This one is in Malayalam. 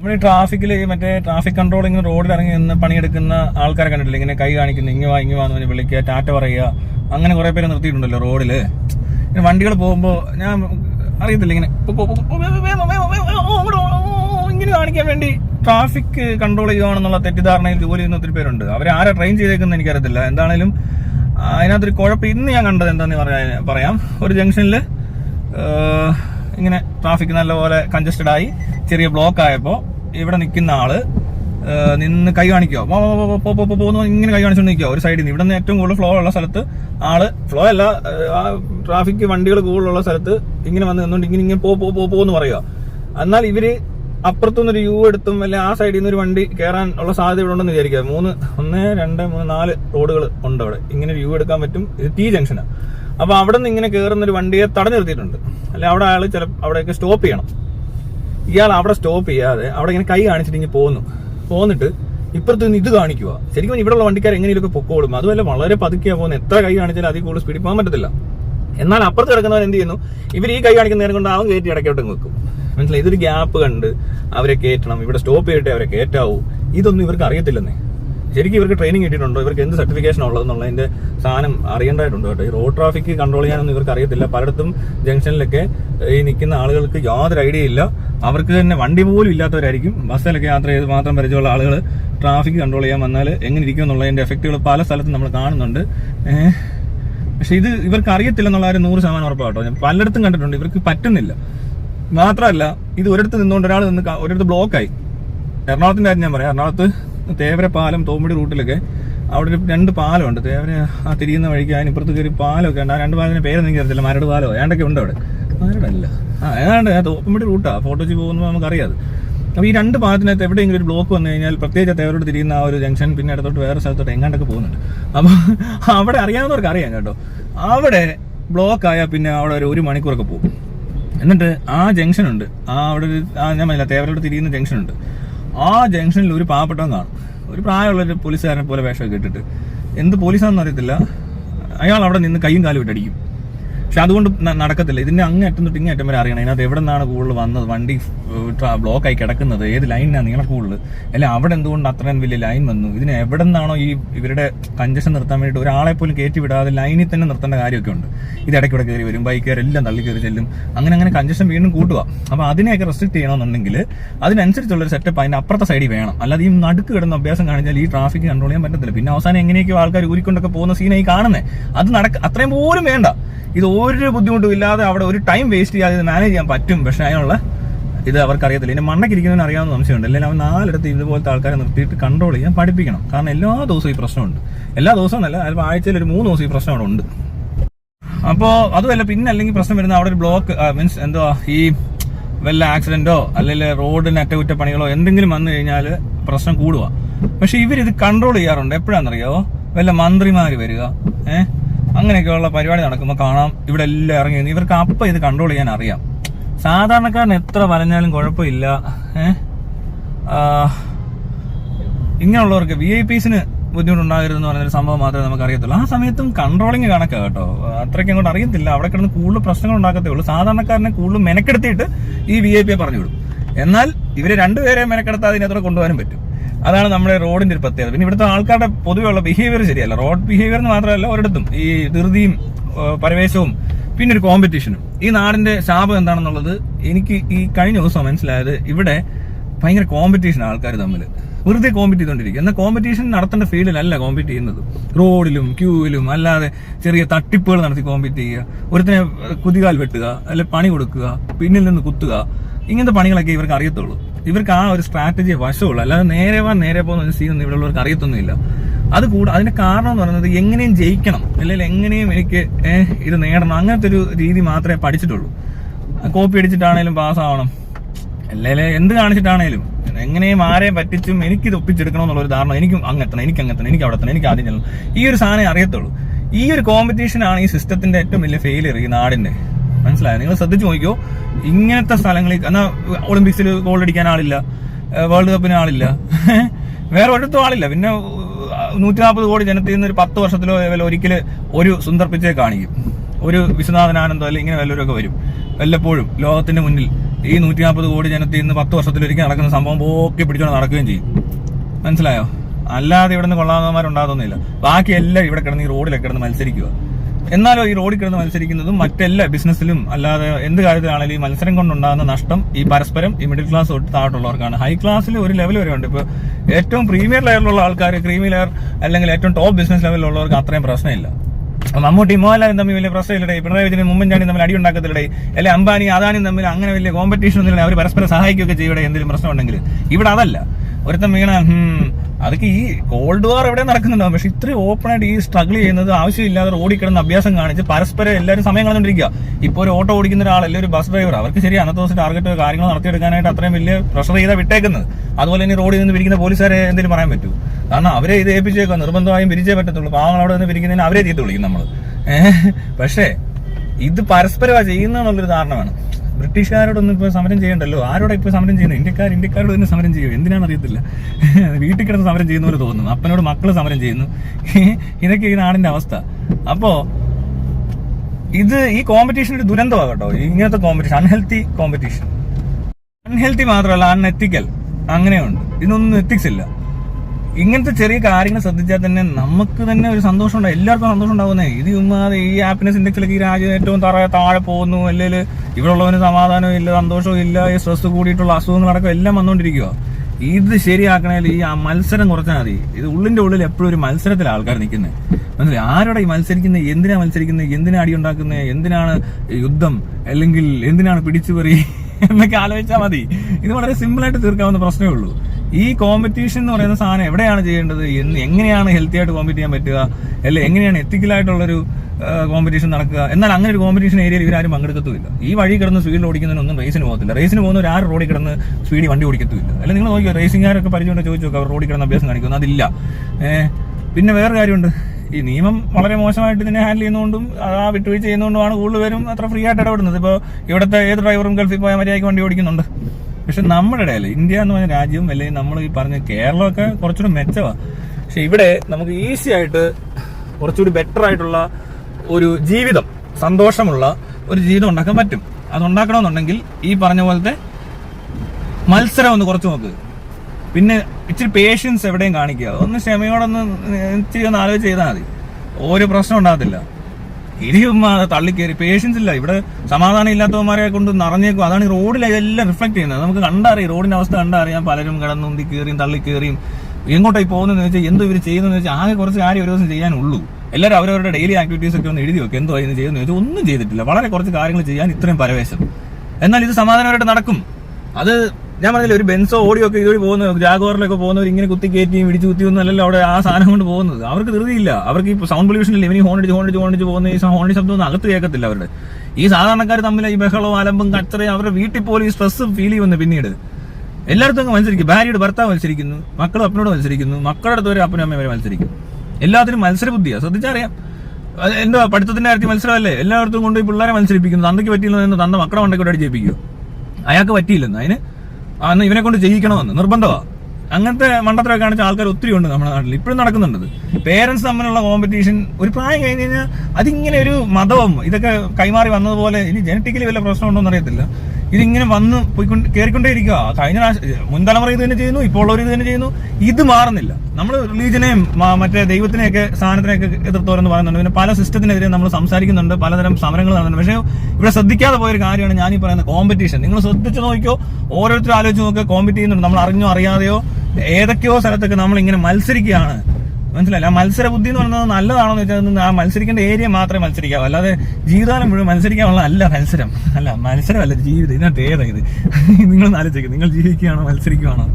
നമ്മൾ ഈ ട്രാഫിക്കിൽ മറ്റേ ട്രാഫിക് കൺട്രോളിങ് റോഡിൽ ഇറങ്ങി നിന്ന് പണിയെടുക്കുന്ന ആൾക്കാരെ കണ്ടിട്ടില്ല? ഇങ്ങനെ കൈ കാണിക്കുന്നു ഇങ്ങ് വാ ഇങ്ങ് വാന്ന് പറഞ്ഞ് വിളിക്കുക ടാറ്റ പറയുക. അങ്ങനെ കുറെ പേര് നിർത്തിയിട്ടുണ്ടല്ലോ റോഡിൽ ഇങ്ങനെ വണ്ടികൾ പോകുമ്പോൾ ഞാൻ അറിയത്തില്ല ഇങ്ങനെ ഇങ്ങനെ കാണിക്കാൻ വേണ്ടി ട്രാഫിക് കൺട്രോൾ ചെയ്യുകയാണെന്നുള്ള തെറ്റിദ്ധാരണയിൽ ജോലി ചെയ്യുന്ന ഒത്തിരി പേരുണ്ട്. അവരെ ആരെ ട്രെയിൻ ചെയ്തേക്കുന്നത് എനിക്കറിയത്തില്ല. എന്താണേലും അതിനകത്തൊരു കുഴപ്പം ഇന്ന് ഞാൻ കണ്ടത് എന്താന്ന് പറയാ പറയാം. ഒരു ജംഗ്ഷനിൽ ഇങ്ങനെ ട്രാഫിക് നല്ലപോലെ കൺജസ്റ്റഡ് ആയി ചെറിയ ബ്ലോക്ക് ആയപ്പോൾ ഇവിടെ നിൽക്കുന്ന ആൾ നിന്ന് കൈ കാണിക്കോ. പോ, പോ, പോ, പോ, പോ, പോ, ഇങ്ങനെ കൈ കാണിച്ചുകൊണ്ട് നിൽക്കുക ഒരു സൈഡിൽ നിന്ന് ഇവിടെ നിന്ന് ഏറ്റവും കൂടുതൽ ഫ്ലോ ഉള്ള സ്ഥലത്ത് ആൾ ഫ്ലോ അല്ല ട്രാഫിക് വണ്ടികൾ കൂടുതലുള്ള സ്ഥലത്ത് ഇങ്ങനെ വന്ന് നിന്നുകൊണ്ട് ഇങ്ങനെ ഇങ്ങനെ പോ പോ പോ പോ എന്ന് പറയുക. എന്നാൽ ഇവർ അപ്പുറത്തുനിന്ന് ഒരു യു എടുത്തും അല്ലെ ആ സൈഡിൽ നിന്ന് ഒരു വണ്ടി കയറാൻ ഉള്ള സാധ്യത ഇവിടെ ഉണ്ടെന്ന് വിചാരിക്കുക. മൂന്ന് ഒന്ന് രണ്ട് മൂന്ന് നാല് റോഡുകൾ ഉണ്ട് അവിടെ. ഇങ്ങനെ ഒരു യു എടുക്കാൻ പറ്റും. ഇത് ടി ജംഗ്ഷനാണ് അപ്പൊ അവിടെ നിന്ന് ഇങ്ങനെ കയറുന്ന ഒരു വണ്ടിയെ തടഞ്ഞു നിർത്തിയിട്ടുണ്ട്. അല്ലെ അവിടെ ആൾ ചില അവിടെയൊക്കെ സ്റ്റോപ്പ് ചെയ്യണം. ഇയാൾ അവിടെ സ്റ്റോപ്പ് ചെയ്യാതെ അവിടെ ഇങ്ങനെ കൈ കാണിച്ചിട്ട് ഇങ്ങനെ പോകുന്നു പോന്നിട്ട് ഇപ്പുറത്ത് നിന്ന് ഇത് കാണിക്കുക ശരിക്കും ഇവിടെ ഉള്ള വണ്ടിക്കാർ എങ്ങനെയൊക്കെ പൊക്കോളും. അതുമല്ല വളരെ പതുക്കിയാ പോകുന്നത് എത്ര കൈ കാണിച്ചാലും അതിൽ കൂടുതൽ സ്പീഡിൽ പോകാൻ പറ്റത്തില്ല. എന്നാൽ അപ്പുറത്ത് കിടക്കുന്നവൻ എന്ത് ചെയ്യുന്നു? ഇവർ ഈ കൈ കാണിക്കുന്ന നേരം കൊണ്ട് അവൻ കയറ്റി ഇടയ്ക്കോട്ട് വെക്കും. മനസ്സിലായി? ഇതൊരു ഗ്യാപ്പ് കണ്ട് അവരെ കയറ്റണം. ഇവിടെ സ്റ്റോപ്പ് ചെയ്തിട്ട് അവരെ കയറ്റാവൂ. ഇതൊന്നും ഇവർക്ക് അറിയത്തില്ലെന്നേ. ശരിക്കും ഇവർക്ക് ട്രെയിനിങ് കിട്ടിയിട്ടുണ്ടോ? ഇവർക്ക് എന്ത് സർട്ടിഫിക്കേഷൻ ഉള്ളതെന്നുള്ളതിന്റെ സാധനം അറിയേണ്ടതായിട്ടുണ്ട് കേട്ടോ. ഈ റോഡ് ട്രാഫിക് കൺട്രോൾ ചെയ്യാനൊന്നും ഇവർക്ക് അറിയത്തില്ല. പലയിടത്തും ജംഗ്ഷനിലൊക്കെ ഈ നിൽക്കുന്ന ആളുകൾക്ക് യാതൊരു ഐഡിയ ഇല്ല. അവർക്ക് തന്നെ വണ്ടി പോലും ഇല്ലാത്തവരായിരിക്കും. ബസ്സിലൊക്കെ യാത്ര ചെയ്ത് മാത്രം പരിചയമുള്ള ആളുകൾ ട്രാഫിക് കൺട്രോൾ ചെയ്യാൻ വന്നാൽ എങ്ങനെ ഇരിക്കും എന്നുള്ളതിന്റെ എഫക്റ്റുകൾ പല സ്ഥലത്തും നമ്മൾ കാണുന്നുണ്ട്. പക്ഷെ ഇത് ഇവർക്ക് അറിയത്തില്ല എന്നുള്ള ഒരു നൂറ് ശതമാനം ഉറപ്പാട്ടോ. ഞാൻ പലയിടത്തും കണ്ടിട്ടുണ്ട്. ഇവർക്ക് പറ്റുന്നില്ല. മാത്രമല്ല ഇത് ഒരിടത്ത് നിന്നുകൊണ്ട് ഒരാൾ നിന്ന് ഒരിടത്ത് ബ്ലോക്കായി എറണാകുളത്തിന്റെ കാര്യം ഞാൻ പറയാം. എറണാകുളത്ത് തേവര പാലം തോമ്പടി റൂട്ടിലൊക്കെ അവിടെ ഒരു രണ്ട് പാലമുണ്ട്. തേവര ആ തിരിയുന്ന വഴിക്ക് അതിന് ഇപ്പുറത്ത് കയറി പാലമൊക്കെ ഉണ്ട്. ആ രണ്ട് പാലത്തിന്റെ പേര് എനിക്ക് അറിയത്തില്ല മരട് പാലോ ഏണ്ടൊക്കെ ഉണ്ട് അവിടെ. മരടല്ല ആ ഏതാണ്ട് തോപ്പുംപടി റൂട്ടാ ഫോട്ടോച്ച് പോകുമ്പോൾ നമുക്കറിയാം അപ്പോൾ ഈ രണ്ട് ഭാഗത്തിനകത്ത് എവിടെയെങ്കിലും ഒരു ബ്ലോക്ക് വന്നു കഴിഞ്ഞാൽ പ്രത്യേകിച്ച് തേവരോട് തിരിയുന്ന ആ ഒരു ജംഗ്ഷൻ പിന്നെ അടുത്തോട്ട് വേറെ സ്ഥലത്തോട്ട് എങ്ങാണ്ടൊക്കെ പോകുന്നുണ്ട്. അപ്പോൾ അവിടെ അറിയാവുന്നവർക്ക് അറിയാം കേട്ടോ. അവിടെ ബ്ലോക്ക് ആയാൽ പിന്നെ അവിടെ ഒരു ഒരു മണിക്കൂറൊക്കെ പോകും. എന്നിട്ട് ആ ജംഗ്ഷൻ ഉണ്ട്. ആ അവിടെ ഒരു ആ ഞാൻ പറഞ്ഞില്ല തേവരോട് തിരിയുന്ന ജംഗ്ഷൻ ഉണ്ട്. ആ ജംഗ്ഷനിൽ ഒരു പാവപ്പെട്ടവൻ കാണും. ഒരു പ്രായമുള്ള ഒരു പോലീസുകാരനെ പോലെ വേഷമൊക്കെ ഇട്ടിട്ട്. എന്ത് പോലീസാണെന്ന് അറിയത്തില്ല. അയാൾ അവിടെ നിന്ന് കൈയും കാലും ഇട്ടടിക്കും പക്ഷെ അതുകൊണ്ട് നടക്കത്തില്ല. ഇതിന്റെ അങ്ങ് അറ്റം തൊട്ട് ഇങ്ങേ അറ്റം വരെ അറിയണം. ഇതിനകത്ത് എവിടെ നിന്നാണ് കൂടുതൽ വന്നത്? വണ്ടി ബ്ലോക്ക് ആയി കിടക്കുന്നത്. ഏത് ലൈനാണ് നീള കൂടുതൽ? അല്ലെ അവിടെ എന്തുകൊണ്ട് അത്രയും വലിയ ലൈൻ വന്നു? ഇതിന് എവിടെ നിന്നാണോ ഈ ഇവരുടെ കഞ്ചഷൻ നിർത്താൻ വേണ്ടിയിട്ട് ഒരാളെ പോലും കയറ്റി വിടാതെ ലൈനിൽ തന്നെ നിർത്തേണ്ട കാര്യമൊക്കെ ഉണ്ട്. ഇത് ഇടയ്ക്കിടെ കയറി വരും ബൈക്കുകാരെല്ലാം തള്ളി കയറി ചെല്ലും. അങ്ങനെ അങ്ങനെ കഞ്ചഷൻ വീണ്ടും കൂട്ടുക. അപ്പൊ അതിനെയൊക്കെ റെസ്ട്രിക്ട് ചെയ്യണമെന്നുണ്ടെങ്കിൽ അതിനനുസരിച്ചുള്ള ഒരു സെറ്റപ്പ് അതിന്റെ അപ്പുറത്തെ സൈഡിൽ വേണം. അല്ലാതെ ഈ നടുക്ക് കിടന്ന അഭ്യാസം കാണിച്ചാൽ ഈ ട്രാഫിക് കൺട്രോൾ ചെയ്യാൻ പറ്റത്തില്ല. പിന്നെ അവസാനം എങ്ങനെയൊക്കെയോ ആൾക്കാർ ഊരിക്കൊണ്ടൊക്കെ പോകുന്ന സീനായി കാണുന്നത് അത് നടക്ക അത്രയും പോലും വേണ്ട. ഇത് ഒരു ബുദ്ധിമുട്ടും ഇല്ലാതെ അവിടെ ഒരു ടൈം വേസ്റ്റ് ചെയ്യാതെ മാനേജ് ചെയ്യാൻ പറ്റും. പക്ഷെ അതിനുള്ള ഇത് അവർക്ക് അറിയത്തില്ല ഇനി മണ്ണയ്ക്ക് ഇരിക്കുന്നതിന് അറിയാവുന്ന സംശയമുണ്ട്. അല്ലെങ്കിൽ അവൻ നാലിടത്ത് ഇതുപോലത്തെ ആൾക്കാരെ നിർത്തിയിട്ട് കൺട്രോൾ ചെയ്യാൻ പഠിപ്പിക്കണം. കാരണം എല്ലാ ദിവസവും ഈ പ്രശ്നമുണ്ട്. എല്ലാ ദിവസവും അല്ല ചിലപ്പോൾ ആഴ്ചയിൽ ഒരു മൂന്ന് ദിവസം ഈ പ്രശ്നം അവിടെ ഉണ്ട്. അപ്പോൾ അതുമല്ല പിന്നെ അല്ലെങ്കിൽ പ്രശ്നം വരുന്ന അവിടെ ഒരു ബ്ലോക്ക് മീൻസ് എന്തോ ഈ വല്ല ആക്സിഡന്റോ അല്ലെങ്കിൽ റോഡിന് അറ്റകുറ്റപ്പണികളോ എന്തെങ്കിലും വന്നു കഴിഞ്ഞാൽ പ്രശ്നം കൂടുക. പക്ഷെ ഇവരിത് കൺട്രോൾ ചെയ്യാറുണ്ട്. എപ്പോഴാണെന്നറിയാവോ? വല്ല മന്ത്രിമാര് വരിക ഏഹ് അങ്ങനെയൊക്കെയുള്ള പരിപാടി നടക്കുമ്പോൾ കാണാം. ഇവിടെ എല്ലാം ഇറങ്ങി ഇവർക്ക് അപ്പം ഇത് കൺട്രോൾ ചെയ്യാൻ അറിയാം. സാധാരണക്കാരൻ എത്ര പറഞ്ഞാലും കുഴപ്പമില്ല. ഇങ്ങനെയുള്ളവർക്ക് വി ഐ പീസിന് ബുദ്ധിമുട്ടുണ്ടാകരുതെന്ന് പറഞ്ഞൊരു സംഭവം മാത്രമേ നമുക്ക് അറിയത്തുള്ളൂ ആ സമയത്തും കൺട്രോളിങ് കണക്കാണ് കേട്ടോ. അത്രയ്ക്ക് അങ്ങോട്ട് അറിയത്തില്ല. അവിടെ കിടന്ന് കൂടുതൽ പ്രശ്നങ്ങൾ ഉണ്ടാക്കത്തേ ഉള്ളൂ. സാധാരണക്കാരനെ കൂടുതൽ മെനക്കെടുത്തിയിട്ട് ഈ വി ഐ പിയെ പറഞ്ഞു വിടും എന്നാൽ ഇവരെ രണ്ടുപേരെ മെനക്കെടുത്താൽ അതിനകത്തോടെ കൊണ്ടുപോകാനും പറ്റും. അതാണ് നമ്മുടെ റോഡിന്റെ ഒരു പ്രത്യേകത. പിന്നെ ഇവിടുത്തെ ആൾക്കാരുടെ പൊതുവെയുള്ള ബിഹേവിയർ ശരിയല്ല. റോഡ് ബിഹേവിയർ എന്ന് മാത്രമല്ല ഒരിടത്തും ഈ ധൃതിയും പരവേശവും പിന്നെ ഒരു കോമ്പറ്റീഷനും ഈ നാടിന്റെ ശാപം എന്താണെന്നുള്ളത് എനിക്ക് ഈ കഴിഞ്ഞ ദിവസം മനസ്സിലായത് ഇവിടെ ഭയങ്കര കോമ്പറ്റീഷൻ ആൾക്കാർ തമ്മിൽ വെറുതെ കോമ്പറ്റ് ചെയ്തുകൊണ്ടിരിക്കും എന്നാൽ കോമ്പറ്റീഷൻ നടത്തേണ്ട ഫീൽഡിലല്ല കോമ്പറ്റ് ചെയ്യുന്നത്. റോഡിലും ക്യൂവിലും അല്ലാതെ ചെറിയ തട്ടിപ്പുകൾ നടത്തി കോമ്പറ്റ് ചെയ്യുക. ഒരുത്തിനെ കുതികാൽ വെട്ടുക അല്ലെ പണി കൊടുക്കുക പിന്നിൽ നിന്ന് കുത്തുക. ഇങ്ങനത്തെ പണികളൊക്കെ ഇവർക്ക് അറിയത്തുള്ളൂ. ഇവർക്ക് ആ ഒരു സ്ട്രാറ്റജി വശമുള്ളൂ. അല്ലാതെ നേരെ വാ നേരെ പോകുന്ന ഒരു സീൻ ഇവിടെ ഉള്ളവർക്ക് അറിയത്തൊന്നുമില്ല. അത് കൂടെ അതിന്റെ കാരണം എന്ന് പറയുന്നത് എങ്ങനെയും ജയിക്കണം. അല്ലെങ്കിൽ എങ്ങനെയും എനിക്ക് ഇത് നേടണം. അങ്ങനത്തെ ഒരു രീതി മാത്രമേ പഠിച്ചിട്ടുള്ളൂ. കോപ്പി അടിച്ചിട്ടാണേലും പാസ്സാവണം അല്ലെങ്കിൽ എന്ത് കാണിച്ചിട്ടാണേലും. എങ്ങനെയും ആരെയും പറ്റിച്ചും എനിക്ക് ഇത് ഒപ്പിച്ചെടുക്കണം എന്നുള്ള ഒരു ധാരണ എനിക്കും അങ്ങെത്തണം എനിക്ക് അങ്ങെത്തണം എനിക്ക് അവിടെ എത്തണം എനിക്ക് ആദ്യം ചെല്ലണം. ഈ ഒരു സാധനം അറിയത്തുള്ളൂ. ഈ ഒരു കോമ്പറ്റീഷനാണ് ഈ സിസ്റ്റത്തിന്റെ ഏറ്റവും വലിയ ഫെയിലിയർ ഈ നാടിന്റെ മനസ്സിലായോ? നിങ്ങൾ ശ്രദ്ധിച്ചു നോക്കിയോ ഇങ്ങനത്തെ സ്ഥലങ്ങളിൽ എന്നാ ഒളിമ്പിക്സിൽ ഗോൾഡ് അടിക്കാൻ ആളില്ല വേൾഡ് കപ്പിന് ആളില്ല. വേറെ ഒരിടത്തും ആളില്ല. പിന്നെ നൂറ്റി നാൽപ്പത് കോടി ജനത്തിൽ നിന്ന് ഒരു പത്ത് വർഷത്തിലോ ഒരിക്കൽ ഒരു സുന്ദർ പിച്ചയെ കാണിക്കും. ഒരു വിശ്വനാഥൻ ആനന്ദോ അല്ലെങ്കിൽ ഇങ്ങനെ വല്ലവരൊക്കെ വരും. വല്ലപ്പോഴും ലോകത്തിന്റെ മുന്നിൽ ഈ നൂറ്റി നാൽപ്പത് കോടി ജനത്തിൽ നിന്ന് പത്ത് വർഷത്തിലൊരിക്കൽ നടക്കുന്ന സംഭവം പോക്കി പിടിച്ചോണ്ട് നടക്കുകയും ചെയ്യും. മനസ്സിലായോ? അല്ലാതെ ഇവിടെ നിന്ന് കൊള്ളാവുന്നവന്മാരുണ്ടാകുന്നില്ല ബാക്കി എല്ലാം ഇവിടെ കിടന്ന് ഈ റോഡിലൊക്കെ കിടന്ന് മത്സരിക്കുക എന്നാലോ ഈ റോഡിൽ കിടന്ന് മത്സരിക്കുന്നതും മറ്റെല്ലാ ബിസിനസ്സിലും അല്ലാതെ എന്ത് കാര്യത്തിലാണെങ്കിലും ഈ മത്സരം കൊണ്ടുണ്ടാകുന്ന നഷ്ടം ഈ പരസ്പരം ഈ മിഡിൽ ക്ലാസ് തൊട്ട് താഴോട്ടുള്ളവർക്കാണ്. ഹൈ ക്ലാസ്സിൽ ഒരു ലെവൽ വരെ ഉണ്ട് ഇപ്പൊ ഏറ്റവും പ്രീമിയർ ലെയറിലുള്ള ആൾക്കാർ ക്രീമി ലെയർ അല്ലെങ്കിൽ ഏറ്റവും ടോപ്പ് ബിസിനസ് ലെവലിലുള്ളവർക്ക് അത്രയും പ്രശ്നമില്ല. മമ്മൂട്ടി മോഹൻലാലും തമ്മിൽ വലിയ പ്രശ്നമില്ലടേ. പിണറായി വിജയനും ചാണി തമ്മിൽ അടി ഉണ്ടാക്കത്തില്ലടേ. അല്ലെ അംബാനി അദാനിയും തമ്മിൽ അങ്ങനെ വലിയ കോമ്പറ്റീഷൻ ഒന്നുമില്ല അവർ പരസ്പരം സഹായിക്കുകയൊക്കെ ചെയ്യടെ എന്തെങ്കിലും പ്രശ്നം ഉണ്ടെങ്കിൽ ഇവിടെ അതല്ല. ഒരുത്തം വീണ അതൊക്കെ ഈ കോൾഡ് വാർ എവിടെ നടക്കുന്നുണ്ടാവും? പക്ഷെ ഇത്രയും ഓപ്പൺ ആയിട്ട് ഈ സ്ട്രഗിൾ ചെയ്യുന്നത് ആവശ്യമില്ലാതെ റോഡിൽ കിടന്ന് അഭ്യാസം കാണിച്ച് പരസ്പരം എല്ലാവരും സമയം കളഞ്ഞിരിക്കുക ഇപ്പോൾ ഒരു ഓട്ടോ ഓടിക്കുന്ന അല്ലെങ്കിൽ ഒരു ബസ് ഡ്രൈവർ അവർക്ക് ശരി അന്നത്തെ ദിവസം ടാർഗറ്റ് കാര്യങ്ങൾ നടത്തിയെടുക്കാനായിട്ട് അത്രയും വലിയ പ്രഷർ ചെയ്താൽ വിട്ടേക്കുന്നത്. അതുപോലെ തന്നെ റോഡിൽ നിന്ന് പിരിക്കുന്ന പോലീസുകാരെ എന്തെങ്കിലും പറയാൻ പറ്റൂ? കാരണം അവരെ ഇത് ഏൽപ്പിച്ചേക്കുക നിർബന്ധമായും പിരിച്ചേ പറ്റത്തുള്ളൂ. പാവങ്ങൾ അവിടെ നിന്ന് പിരിക്കുന്നതിന് അവരെ തീർത്ത് വിളിക്കും നമ്മൾ പക്ഷേ ഇത് പരസ്പരമാണ് ചെയ്യുന്നതെന്നുള്ളൊരു ധാരണമാണ് ബ്രിട്ടീഷുകാരോടൊന്നും ഇപ്പോൾ സമരം ചെയ്യണ്ടല്ലോ? ആരോടെ ഇപ്പോൾ സമരം ചെയ്യുന്നത്? ഇന്ത്യക്കാർ ഇന്ത്യക്കാരോട് തന്നെ സമരം ചെയ്യും? എന്തിനാണെന്ന് അറിയത്തില്ല വീട്ടിൽ കിടന്ന് സമരം ചെയ്യുന്ന പോലെ തോന്നുന്നു. അപ്പനോട് മക്കൾ സമരം ചെയ്യുന്നു. ഇതൊക്കെ ഈ നാടിന്റെ അവസ്ഥ. അപ്പോൾ ഇത് ഈ കോമ്പറ്റീഷൻ ഒരു ദുരന്തമാണ് കേട്ടോ. ഇങ്ങനത്തെ കോമ്പറ്റീഷൻ അൺഹെൽത്തി കോമ്പറ്റീഷൻ അൺഹെൽത്തി മാത്രമല്ല അൺഎത്തിക്കൽ അങ്ങനെയുണ്ട്. ഇതിനൊന്നും എത്തിക്സ് ഇല്ല. ഇങ്ങനത്തെ ചെറിയ കാര്യങ്ങൾ ശ്രദ്ധിച്ചാൽ തന്നെ നമുക്ക് തന്നെ ഒരു സന്തോഷം ഉണ്ടാവും. എല്ലാവർക്കും സന്തോഷം ഉണ്ടാവുന്നേ. ഇത് ചുമ്മാതെ ഈ ഹാപ്പിനെസ് ഇൻഡെക്സിലേക്ക് ഈ രാജ്യം ഏറ്റവും തറ താഴെ പോകുന്നു അല്ലെങ്കിൽ ഇവിടെ ഉള്ളവന് സമാധാനവും ഇല്ല സന്തോഷവും ഇല്ല ഈ സ്ട്രെസ് കൂടിയിട്ടുള്ള അസുഖങ്ങളടക്കം എല്ലാം വന്നുകൊണ്ടിരിക്കുക ഇത് ശരിയാക്കണേൽ ഈ ആ മത്സരം കുറച്ചാൽ മതി. ഇത് ഉള്ളിന്റെ ഉള്ളിൽ എപ്പോഴും ഒരു മത്സരത്തിൽ ആൾക്കാർ നിൽക്കുന്നത് മനസ്സിലായി? ആരോടെ ഈ മത്സരിക്കുന്നത് എന്തിനാ മത്സരിക്കുന്നത് എന്തിനാ അടി ഉണ്ടാക്കുന്നത് എന്തിനാണ് യുദ്ധം? അല്ലെങ്കിൽ എന്തിനാണ് പിടിച്ചുപറി? എന്നൊക്കെ ആലോചിച്ചാൽ മതി. ഇത് വളരെ സിമ്പിളായിട്ട് തീർക്കാവുന്ന പ്രശ്നമേ ഉള്ളൂ. ഈ കോമ്പറ്റീഷൻ എന്ന് പറയുന്ന സാധനം എവിടെയാണ് ചെയ്യേണ്ടത്? എന്ന് എങ്ങനെയാണ് ഹെൽത്തി ആയിട്ട് കോമ്പറ്റ് ചെയ്യാൻ പറ്റുക? അല്ലെ എങ്ങനെയാണ് എത്തിക്കലായിട്ടുള്ളൊരു കോമ്പറ്റീഷൻ നടക്കുക? എന്നാൽ അങ്ങനെ ഒരു കോമ്പറ്റീഷൻ ഏരിയയിൽ ഇവരാരും പങ്കെടുക്കത്തുമില്ല. ഈ വഴി കിടന്ന് സ്പീഡിൽ ഓടിക്കുന്നതിനൊന്നും റേസിന് പോകത്തില്ല. റേസിന് പോകുന്ന ഒരു ആറ് റോഡിൽ കിടന്ന് സ്പീഡിൽ വണ്ടി ഓടിക്കത്തുമില്ല. അല്ലെ നിങ്ങൾ നോക്കിയോ റേസിംഗുകാരൊക്കെ പരിചയമുണ്ട് ചോദിച്ചു നോക്കുക അവർ റോഡിൽ കിടന്ന് അഭ്യാസം കാണിക്കുന്നു അതില്ല. പിന്നെ വേറെ കാര്യമുണ്ട്. ഈ നിയമം വളരെ മോശമായിട്ട് ഇതിനെ ഹാൻഡിൽ ചെയ്യുന്നതുകൊണ്ടും ആ വിട്ടുവീഴ്ച ചെയ്യുന്നതുകൊണ്ടുമാണ് കൂടുതൽ പേരും അത്ര ഫ്രീ ആയിട്ട് ഇടപെടുന്നത്. ഇപ്പോൾ ഇവിടുത്തെ ഏത് ഡ്രൈവറും ഗൾഫിൽ പോയാൽ മര്യാദയ്ക്ക് വണ്ടി ഓടിക്കുന്നുണ്ട്. പക്ഷെ നമ്മുടെ ഇടയിൽ ഇന്ത്യ എന്ന് പറഞ്ഞ രാജ്യവും അല്ലെങ്കിൽ നമ്മൾ ഈ പറഞ്ഞ കേരളമൊക്കെ കുറച്ചുകൂടി മെച്ചമാണ് പക്ഷെ ഇവിടെ നമുക്ക് ഈസി ആയിട്ട് കുറച്ചുകൂടി ബെറ്റർ ആയിട്ടുള്ള ഒരു ജീവിതം സന്തോഷമുള്ള ഒരു ജീവിതം ഉണ്ടാക്കാൻ പറ്റും. അത് ഉണ്ടാക്കണമെന്നുണ്ടെങ്കിൽ ഈ പറഞ്ഞ പോലത്തെ മത്സരം ഒന്ന് കുറച്ച് നോക്ക്. പിന്നെ ഇച്ചിരി പേഷ്യൻസ് എവിടെയും കാണിക്കുക. ഒന്ന് ക്ഷമയോടൊന്ന് ഇച്ചിരി ഒന്ന് ആലോചിച്ച് ചെയ്താൽ മതി. ഒരു പ്രശ്നം ഉണ്ടാകത്തില്ല. ഇരിയുമ്മ തള്ളിക്കയറി പേഷ്യൻസ് ഇല്ല. ഇവിടെ സമാധാനം ഇല്ലാത്തവന്മാരെ കൊണ്ട് നിറഞ്ഞേക്കും. അതാണ് ഈ റോഡിൽ ഇതെല്ലാം റിഫ്ലക്ട് ചെയ്യുന്നത്. നമുക്ക് കണ്ടറിയാം റോഡിന്റെ അവസ്ഥ കണ്ടറിയാം പലരും കിടന്നുന്തി കയറിയും തള്ളിക്കയറിയും എങ്ങോട്ടായി പോകുന്നതെന്ന് വെച്ചാൽ എന്തോ ഇവർ ചെയ്യുന്നതെന്ന് വെച്ചാൽ ആകെ കുറച്ച് കാര്യം ഒരു ദിവസം ചെയ്യാനുള്ളൂ. എല്ലാവരും അവരവരുടെ ഡെയിലി ആക്ടിവിറ്റീസ് ഒക്കെ ഒന്ന് എഴുതി വെക്കും. എന്തോ ഇന്ന് ചെയ്യുന്നത് വെച്ചാൽ ഒന്നും ചെയ്തിട്ടില്ല. വളരെ കുറച്ച് കാര്യങ്ങൾ ചെയ്യാൻ ഇത്രയും പരവേശം. എന്നാൽ ഇത് സമാധാനമായിട്ട് നടക്കും. അത് ഞാൻ പറഞ്ഞില്ല ഒരു ബെൻസോ ഓടിയോ ഒക്കെ ഇതുവഴി പോകുന്ന ജാഗോറിലൊക്കെ പോകുന്നവർ ഇങ്ങനെ കുത്തി കയറ്റിയും ഇടിച്ചു കുത്തി ഒന്നും അല്ലല്ലോ അവിടെ ആ സാധനം കൊണ്ട് പോകുന്നത്. അവർക്ക് ധൃതിയില്ല. അവർക്ക് ഈ സൗണ്ട് പൊല്യൂഷൻ ഇല്ല? ഇവന് ഹോണടിച്ച് ഹോണടിച്ച് അടിച്ച് പോകുന്ന ഈ ഹോണിന്റെ ശബ്ദം ഒന്നും അകത്ത് കേൾക്കത്തില്ല അവരുടെ. ഈ സാധാരണക്കാർ തമ്മിൽ ഈ ബഹളവും അലമ്പും കച്ചറയും അവരുടെ വീട്ടിൽ പോലും ഈ സ്ട്രെസ് ഫീൽ ചെയ്യുന്നു പിന്നീട്. എല്ലായിടത്തും അങ്ങ് മത്സരിക്കും. ഭാര്യയുടെ ഭർത്താവ് മത്സരിക്കുന്നു മക്കളും അപ്പനോട് മത്സരിക്കുന്നു മക്കളുടെ അടുത്ത് വരെ അപ്പനും അമ്മയും വരെ മത്സരിക്കും. എല്ലാത്തിനും മത്സര ബുദ്ധിയാണ് ശ്രദ്ധിച്ചറിയാം. എന്താ പഠിത്തത്തിന്റെ കാര്യത്തിൽ മത്സരമല്ലേ? എല്ലായിടത്തും കൊണ്ട് പിള്ളേരെ മത്സരിപ്പിക്കുന്നു. തന്തയ്ക്ക് പറ്റിയില്ലെന്ന് തന്ന മക്കളെ മണ്ടയ്ക്ക് അടിച്ചേപ്പിക്കും അയാൾക്ക് പറ്റിയില്ലെന്ന്. അതിന് അന്ന് ഇവനെ കൊണ്ട് ചെയ്യിക്കണമെന്ന് നിർബന്ധമാണ് അങ്ങനത്തെ മണ്ടത്തരമൊക്കെ കാണിച്ച ആൾക്കാർ ഒത്തിരി ഉണ്ട് നമ്മുടെ നാട്ടിൽ ഇപ്പോഴും നടക്കുന്നുണ്ട് പേരൻസ് തമ്മിലുള്ള കോമ്പറ്റീഷൻ ഒരു പ്രായം കഴിഞ്ഞ് കഴിഞ്ഞാൽ അതിങ്ങനെ ഒരു മതവും ഇതൊക്കെ കൈമാറി വന്നതുപോലെ ഇനി ജനറ്റിക്കലി വല്ല പ്രശ്നമുണ്ടോ എന്നറിയത്തില്ല ഇതിങ്ങനെ വന്ന് പോയിക്കൊണ്ട് കയറിക്കൊണ്ടേ ഇരിക്കുക കഴിഞ്ഞ മുൻതലമുറ മുൻ തലമുറ ഇത് തന്നെ ചെയ്യുന്നു ഇപ്പോൾ ഉള്ളവർ ഇത് തന്നെ ചെയ്യുന്നു. ഇത് മാറുന്നില്ല. നമ്മൾ റിലീജിയനെയും മറ്റേ ദൈവത്തിനെയൊക്കെ സ്ഥാനത്തിനെയൊക്കെ എതിർത്തോരെന്ന് പറയുന്നുണ്ട്. പിന്നെ പല സിസ്റ്റത്തിനെതിരെ നമ്മൾ സംസാരിക്കുന്നുണ്ട്. പലതരം സമരങ്ങൾ നടന്നുണ്ട്. പക്ഷേ ഇവിടെ ശ്രദ്ധിക്കാതെ പോയൊരു കാര്യമാണ് ഞാൻ ഈ പറയുന്ന കോമ്പറ്റീഷൻ നിങ്ങൾ ശ്രദ്ധിച്ചു നോക്കിയോ ഓരോരുത്തരും ആലോചിച്ച് നോക്കുക കോമ്പറ്റ് ചെയ്യുന്നുണ്ട്. നമ്മൾ അറിഞ്ഞോ അറിയാതെയോ ഏതൊക്കെയോ സ്ഥലത്തൊക്കെ നമ്മൾ ഇങ്ങനെ മത്സരിക്കുകയാണ്. മനസ്സിലായില്ല? ആ മത്സര ബുദ്ധി എന്ന് പറയുന്നത് നല്ലതാണോ എന്ന് വെച്ചാൽ ആ മത്സരിക്കേണ്ട ഏരിയ മാത്രമേ മത്സരിക്കാവൂ. അല്ലാതെ ജീവിതകാലം മുഴുവൻ മത്സരിക്കാനുള്ള അല്ല മത്സരം. അല്ല മത്സരമല്ല ജീവിതം. ഇതിനകത്ത് ഏതാ ഇത്? നിങ്ങൾ ആലോചിക്കുക നിങ്ങൾ ജീവിക്കുകയാണോ മത്സരിക്കുകയാണോ?